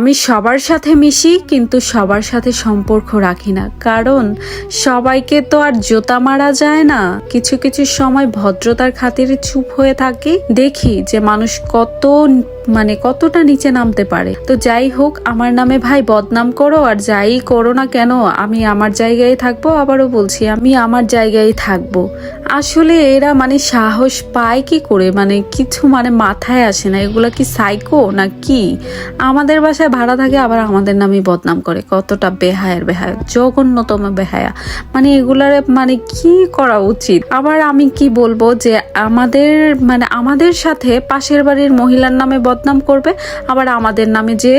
আমি সবার সাথে মিশি, কিন্তু সবার সাথে সম্পর্ক রাখি না। কারণ সবাইকে তো আর জোতা মারা যায় না। কিছু কিছু সময় ভদ্রতার খাতিরে চুপ হয়ে থাকি। দেখি যে মানুষ কত মানে কতটা নিচে নামতে পারে। তো যাই হোক, আমার নামে ভাই বদনাম করো আর যাই করো না কেন, আমি আমার জায়গায় থাকব, আবারও বলছি আমি আমার জায়গায় থাকব। আসলে এরা মানে সাহস পায় কি করে? মানে কিছু মানে মাথায় আসে না। এগুলা কি সাইকো না কি? আমাদের বাসায় ভাড়া থাকে, আবার আমাদের নামে বদনাম করে। কতটা বেহায়ের বেহায়া, জঘন্যতম বেহায়া। মানে এগুলার মানে কি করা উচিত? আবার আমি কি বলব যে আমাদের মানে আমাদের সাথে পাশের বাড়ির মহিলার নামে বদনাম করবে, আবার আমাদের নামে যে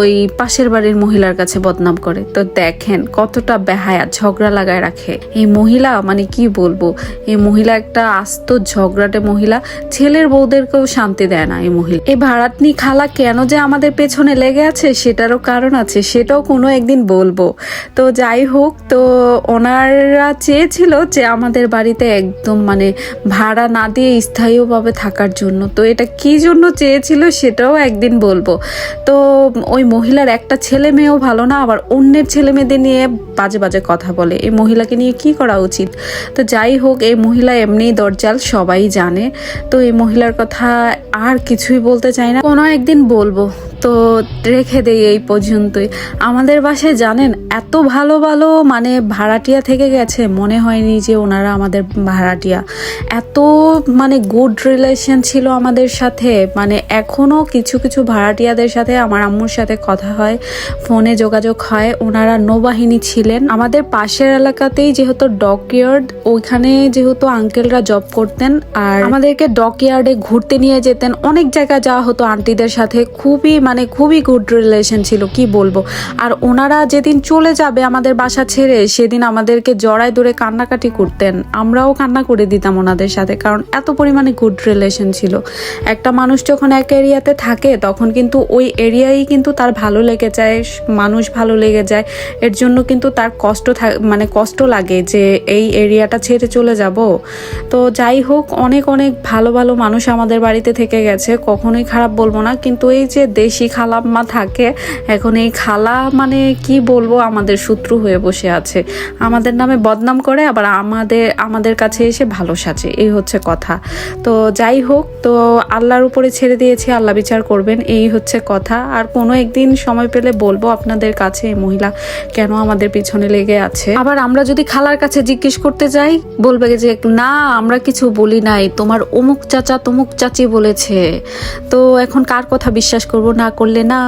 ওই পাশের বাড়ির মহিলার কাছে বদনাম করে। তো দেখেন কতটা বেহায়া ঝগড়া লাগায় রাখে। এই মহিলা মানে কি বলব, এই মহিলা একটা আস্ত ঝগড়াটে মহিলা, ছেলের বউদেরকেও শান্তি দেয় না এই মহিলা। এই ভাড়াতনি খালা কেন যে আমাদের পেছনে লেগে আছে সেটারও কারণ আছে, সেটাও কোনো একদিন বলব। তো যাই হোক, তো ওনারা চেয়েছিল যে আমাদের বাড়িতে একদম মানে ভাড়া না দিয়ে স্থায়ীভাবে থাকার জন্য। তো এটা কি জন্য চেয়েছিল সেটাও একদিন বলব। তো ওই মহিলার একটা ছেলে মেয়েও ভালো না, আবার অন্যের ছেলে মেয়েদের নিয়ে বাজে বাজে কথা বলে। এই মহিলাকে নিয়ে কি করা উচিত? তো যাই হোক, এই মহিলা এমনিই দরজাল, সবাই জানে। তো এই মহিলার কথা আর কিছুই বলতে চাই না। কোনো একদিন বলব তো রেখে দেই এই পর্যন্তই। আমাদের বাসায় জানেন, এত ভালো ভালো মানে ভাড়াটিয়া থেকে গেছে, মনে হয়নি যে ওনারা আমাদের ভাড়াটিয়া। এত মানে গুড রিলেশন ছিল আমাদের সাথে মানে এখনও কিছু কিছু ভাড়াটিয়াদের সাথে আমার আম্মুর সাথে কথা হয়, ফোনে যোগাযোগ হয়, ওনারা নৌবাহিনী ছিলেন। আমাদের পাশের এলাকাতেই যেহেতু ডকইয়ার্ড ওইখানে যেহেতু আঙ্কেলরা জব করতেন আর আমাদেরকে ডকইয়ার্ডে ঘুরতে নিয়ে যেতেন। অনেক জায়গায় যাওয়া হতো আন্টিদের সাথে, খুবই মানে খুবই গুড রিলেশন ছিল, কি বলব? আর ওনারা যেদিন চলে যাবে আমাদের বাসা ছেড়ে, সেদিন আমাদেরকে জড়ায় দূরে কান্নাকাটি করতেন। আমরাও কান্না করে দিতাম ওনাদের সাথে, কারণ এত পরিমাণে গুড রিলেশন ছিল। একটা মানুষ যখন এক এরিয়াতে থাকে, তখন কিন্তু ওই এরিয়াই কিন্তু তার ভালো লেগে যায়, মানুষ ভালো লেগে যায়। এর জন্য কিন্তু তার কষ্ট মানে কষ্ট লাগে যে এই এরিয়াটা ছেড়ে চলে যাব। তো যাই হোক, অনেক অনেক ভালো ভালো মানুষ আমাদের বাড়িতে থেকে গেছে। কখনোই খারাপ বলব না, কিন্তু এই যে দেশি খালাম্মা থাকে। এখন এই খালা মানে কি বলব, আমাদের শত্রু হয়ে বসে আছে। আমাদের নামে বদনাম করে, আবার আমাদের আমাদের কাছে এসে ভালো সাজে। এই হচ্ছে কথা। তো যাই হোক, তো আল্লাহর উপরে ছেড়ে দিয়েছি, আল্লাহ বিচার করবেন, এই হচ্ছে কথা। আর কোনো একদিন সময় পেলে বলব আপনাদের কাছে, এই মহিলা কেন আমাদের পিছনে লেগে আছে? আবার আমরা যদি খালার কাছে জিজ্ঞেস করতে যাই, বলবে যে, না, আমরা কিছু বলি নাই। তোমার অমুক চাচা তমুক চাচি বলেছে। তো এখন কার কথা বিশ্বাস করব? না করলে না